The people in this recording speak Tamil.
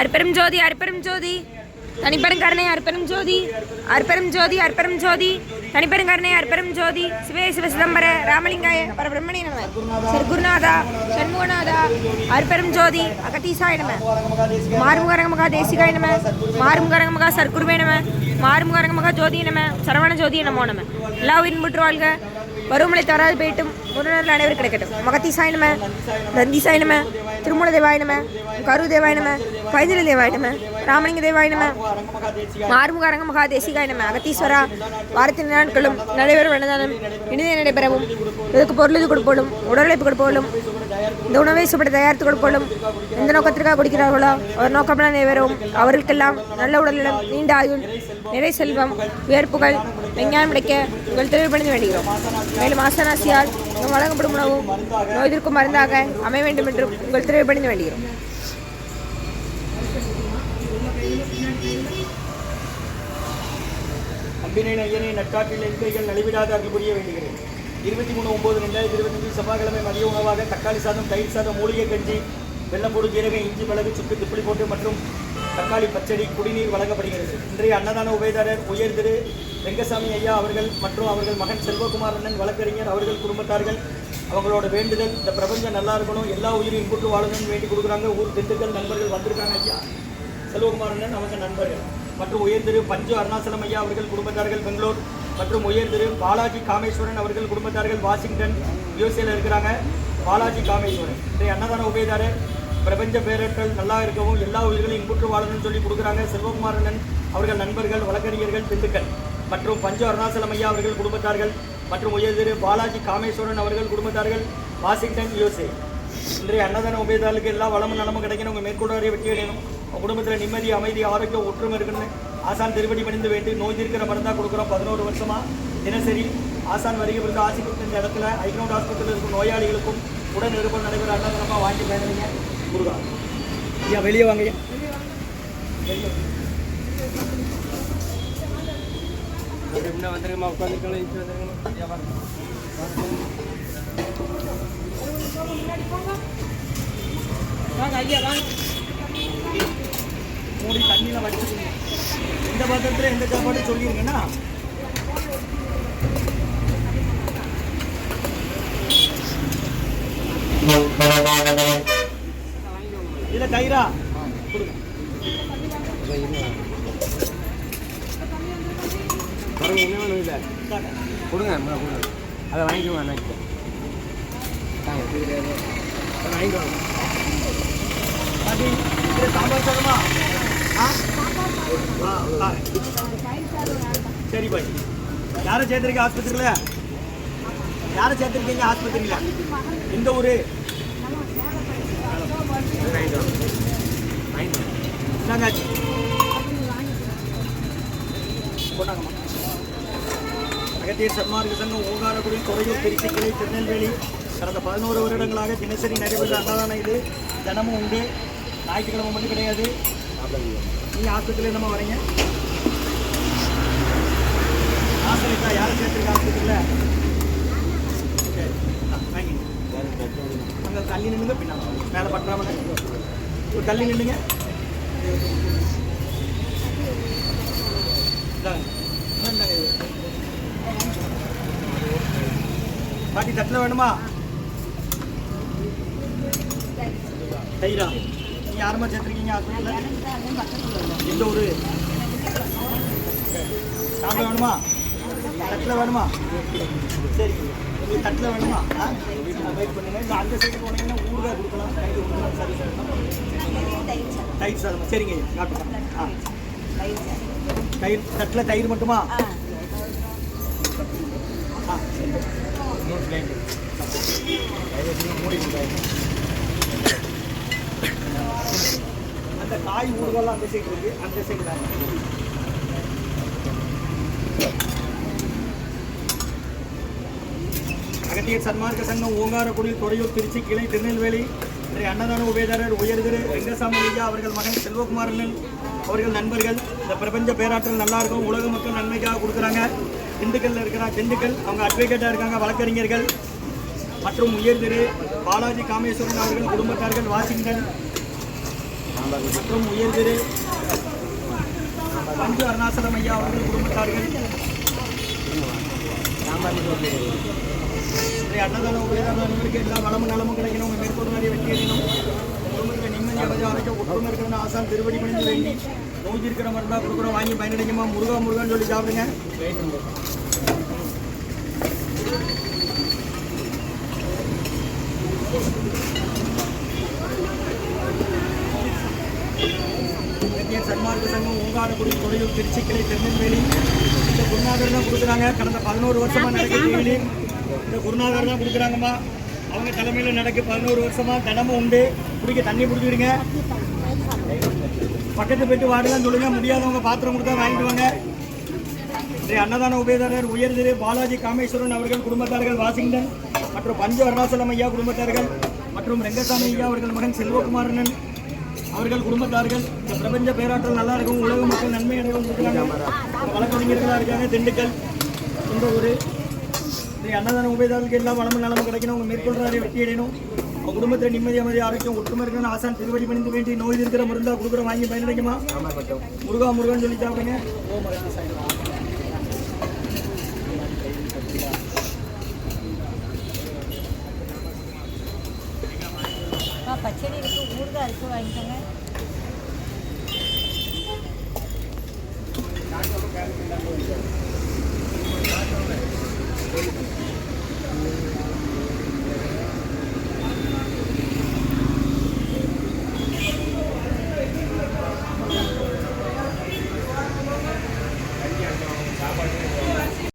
அற்பெரும் ஜோதி அற்பெரும் ஜோதி. தனிப்பெரும் கருணை அற்பெரும் ஜோதி. அற்பெரும் ஜோதி அற்பெரும் ஜோதி. தனிப்பெரும் கருணை அற்பெரும் ஜோதி. சிவே சிவ சிதம்பர ராமலிங்காய பரபிரம்மணி நம. சர்க்குருநாதா சண்முகநாதா. அற்பெரும் ஜோதி அகதீசாய நம. மாறுமுகரங்கமகா தேசிகாய நம. மாறுமுகரங்கமகா சர்க்குருவே நம. மாறுமுகரங்கமகா ஜோதி நம. சரவண ஜோதி நமோ நம. எல்லா உயிரின் முற்று வாழ்க. வருமலை தவறாது போயிட்டும். முருகர்கள் அனைவரும் கிடைக்கட்டும். மகத்தி சாயினம நந்தி சாயினம திருமூல தேவாய கரு தேவாய நம பைதல தேவாய ராமலிங்க தேவாய நம அரங்க மகா தேசிகாய அகத்தீஸ்வரா வாரத்தின் நாட்களும் நடைபெறும் அன்னதானம் இனிதே நடைபெறவும் இதுக்கு பொருள் இது கொடுப்போலும் உடலுழைப்பு கொடுப்போலும் இந்த உணவை சுப்படி தயாரித்து கொடுப்போலும் எந்த நோக்கத்திற்காக கொடுக்கிறார்களோ அவர் நோக்கமெல்லாம் நிறைவேறும் அவர்களுக்கெல்லாம் நல்ல உடல்நலம் நீண்ட ஆயுள் நிறை செல்வம் உயர்ப்புகள் விஞ்ஞானம் கிடைக்க உங்கள் தெளிவுபடுத்த வேண்டுகிறோம். மேலும் ஆசனாசியால் வழங்கப்படும் உணவும் நோய் எதிர்க்கும் மருந்தாக அமைய வேண்டும் என்றும் உங்கள் தெளிவுபடுத்த பணிந்து வேண்டுகிறோம். அம்பினை ஐயனை நட்டாற்றில் எண்கைகள் நலிவிடாத அருள் புரிய வேண்டுகிறேன். இருபத்தி மூணு ஒம்பது ரெண்டாயிரத்தி இருபத்தஞ்சு செவ்வாய்க்கிழமை மதிய உணவாக தக்காளி சாதம் தயிர் சாதம் மூலிகை கஞ்சி வெள்ளப்பூடு ஜீரகம் இஞ்சி மிளகு சுக்கு திப்பிலி போட்டு மற்றும் தக்காளி பச்சடி குடிநீர் வழங்கப்படுகிறது. இன்றைய அன்னதான உபயதாரர் உயர் திரு ரெங்கசாமி ஐயா அவர்கள் மற்றும் அவர்கள் மகன் செல்வகுமார் அண்ணன் வழக்கறிஞர் அவர்கள் குடும்பத்தார்கள் அவங்களோட வேண்டுதல் இந்த பிரபஞ்சம் நல்லா இருக்கணும் எல்லா உயிரும் இன்புற்று வாழணும்னு வேண்டி கொடுக்குறாங்க. ஊர் திண்டுக்கல் நண்பர்கள் வந்திருக்காங்க ஐயா. செல்வகுமார் அண்ணன் அவங்க நண்பர்கள். மற்றும் உயர் திரு பஞ்சு அருணாசலம் ஐயா அவர்கள் குடும்பத்தார்கள் பெங்களூர். மற்றும் உயர் திரு பாலாஜி காமேஸ்வரன் அவர்கள் குடும்பத்தார்கள் வாஷிங்டன் யூஎஸ்ஏல இருக்கிறாங்க. பாலாஜி காமேஸ்வரன். இன்றைய அன்னதான உபயதாரர் பிரபஞ்ச பேரர்கள் நல்லா இருக்கவும் எல்லா உயிர்களையும் இங்குற்று வாழணும்னு சொல்லி கொடுக்குறாங்க. செல்வகுமாரனன் அவர்கள் நண்பர்கள் வழக்கறிஞர்கள் திண்டுக்கல் மற்றும் பஞ்சு அருணாசலம் ஐயா அவர்கள் குடும்பத்தார்கள் மற்றும் உயர் திரு பாலாஜி காமேஸ்வரன் அவர்கள் குடும்பத்தார்கள் வாஷிங்டன் யூஎஸ்ஏ. இன்றைய அன்னதான உபயதாரர்களுக்கு எல்லா வளமும் நலமும் கிடைக்கணும். உங்கள் மேற்கொண்டாரிய வெற்றி அடையணும் உங்கள் குடும்பத்தில் நிம்மதி அமைதி ஆரோக்கியம் ஒற்றுமை இருக்குன்னு ஆசான் திருப்படி பணிந்து வேண்டி நோய் தீர்க்கிற மருந்தாக கொடுக்குறோம். பதினோரு வருஷமா தினசரி ஆசான் வருகை பிறகு ஆசி கொடுத்த இந்த இடத்துல ஐக்ரௌண்ட் ஆஸ்பத்திரியில் இருக்கும் நோயாளிகளுக்கும் உடன் நிருபம் நடைபெற அன்னதானமாக வாங்கி பேசுறீங்க முருகா. ஐயா வெளியே வாங்க ஐயா வெளியே வந்துருங்கம்மா இங்கே வந்துருங்கம்மா ஐயா. வாங்க ஐயா வாங்க. மூடி தண்ணியில் வடிச்சுக்கோங்க எந்த பாத்திரத்தில் எந்த சாப்பாடு சொல்லிடுங்கண்ணா இதில் தயிரா கொடுங்க. கொடுங்க அதை வாங்கிக்குவோம் அண்ணாக்கு இதில் சாம்பார் சாதமா. சரி பாட்டி யாரை சேர்த்துருக்கீங்க? ஆஸ்பத்திரியில்? யாரை சேர்த்துருக்கீங்க? ஆஸ்பத்திரியில்? எந்த ஊர்? வாங்கிக்குவோம் என்னங்காச்சு கொண்டாங்கம்மா. அகத்தியர் சன்மார்க்க சங்கம் ஓங்காரக்குடி துறையூர் திருச்சி கிளை திருநெல்வேலி கடந்த பதினோரு வருடங்களாக தினசரி நடைபெற்ற அன்னதானம் இது. தினமும் உண்டு. ஞாயிற்றுக்கிழமை மட்டும் கிடையாது. நீங்கள் ஆஸ்பத்திரியில் என்னம்மா வரீங்க ஆசிரியர் யாரை சேர்த்துருக்க ஆஸ்பத்திரியில் சரி ஆ, வாங்கிங்க அங்கே தள்ளி நின்றுங்க பின்னால் மேலே பற்றாமல் ஒரு தள்ளி நின்றுங்க இந்தாங்க. இந்தாங்க பாட்டி தட்டில் வேணுமா தயிரா நீங்கள் யாருமா சேர்த்துருக்கீங்க? ஹாஸ்பிட்டலில் எந்த ஊர். சாப்பிட வேணுமா? தட்டில் வேணுமா? சரி. உங்களுக்கு தட்டில் வேணுமா? ஆ? வெயிட் பண்ணுங்க. இந்த அந்த சைடு போனீங்கன்னா ஊருக்காக கொடுக்கலாம். கைது கொடுக்கலாம். சரி சார். தயிர் சார் சரிங்க ஐயா ஆ. தயிர் தட்டில் தயிர் மட்டுமா? ஆ. சரி மூணு மூடி அந்த காய் ஊறுகாலாம் அந்த சைடு இருக்கு. அந்த சைடு தான். அகத்திய சன்மார்க்க சங்கம் ஓங்காரக்குடி துறையூர் திருச்சி கிளை திருநெல்வேலி இன்றைய அன்னதான உபயதாரர் உயர்திரு ரெங்கசாமி ஐயா அவர்கள் மகன் செல்வகுமாரன் அவர்கள் நண்பர்கள். இந்த பிரபஞ்ச பேராற்றல் நல்லா இருக்கும். உலக மக்கள் நன்மைக்காக கொடுக்குறாங்க. திண்டுக்கல்ல இருக்கிற திண்டுக்கல் அவங்க அட்வொகேட்டாக இருக்காங்க வழக்கறிஞர்கள். மற்றும் உயர்திரு பாலாஜி காமேஸ்வரன் அவர்கள் குடும்பத்தார்கள் வாஷிங்டன் மற்றும் உயர்திரு பஞ்சு அருணாசலம் ஐயா அவர்கள் குடும்பத்தார்கள். இன்றைய அன்னதான உபயதானவர்களுக்கு எல்லா வளமும் நலமும் கிடைக்கணும். உங்கள் மேற்கொண்டு நிறைய வெற்றி அடையணும். குடும்பத்தில் நிம்மதியாக ஆரோக்கியம் ஒற்றுமை இருக்கணும்னு ஆசான் திருவடி பணிந்து வேண்டி நோய் இருக்கிற மருந்தா கொடுக்குறோம். வாங்கி பயனடைக்குமா முருகா முருகான்னு சொல்லி சாப்பிடுங்க இலக்கிய சன்மார்க்க ஓங்காரக்குடி தொழில் திருச்சிக்கிளை திருநெல்வேலி இந்த குருநாதர் தான் கொடுக்குறாங்க. கடந்த பதினோரு வருஷமா நடக்குது இந்த குருநாதர் தான் கொடுக்குறாங்கம்மா. அவங்க தலைமையில் நடக்கு பதினோரு வருஷமா தினமும் உண்டு. குடிக்க தண்ணி பிடிச்சிடுங்க பக்கத்து போயிட்டு வாடலாம் சொல்லுங்க. முடியாதவங்க பாத்திரம் கொடுத்தா வாங்கிட்டு வாங்க இன்றைய அன்னதான உபயதாரர் உயர்திரு பாலாஜி காமேஸ்வரன் அவர்கள் குடும்பத்தார்கள் வாஷிங்டன் மற்றும் பஞ்சு அருணாசலம் ஐயா குடும்பத்தார்கள் மற்றும் ரெங்கசாமி ஐயா அவர்கள் மகன் செல்வகுமாரனன் அவர்கள் குடும்பத்தார்கள் இந்த பிரபஞ்ச பேராற்றல் நல்லா இருக்கும் உலக மக்கள் நன்மை அடையவும் இருக்கிறாங்க வழக்கறிஞர்களாக இருக்காங்க திண்டுக்கல் இந்த அன்னதான உபயதாரர்களுக்கு எல்லாம் வளமும் நலமும் கிடைக்கணும். அவங்க மேற்கொள்றாரு வெற்றி அடையணும். அவங்க குடும்பத்தில் நிம்மதி அமைதி ஆரோக்கியம் ஒற்றுமை இருக்கணும் ஆசான் திருவடி பணிந்து வேண்டி நோய் இருக்கிற மருந்தா கொடுக்குற வாங்கி பயனடைக்குமா? முருகா முருகன் சொல்லி சாப்பிடுங்க. ஓ முருகா பச்சடி இருக்கு ஊறுகாய் இருக்கு வாங்கிக்கோங்க. ஆ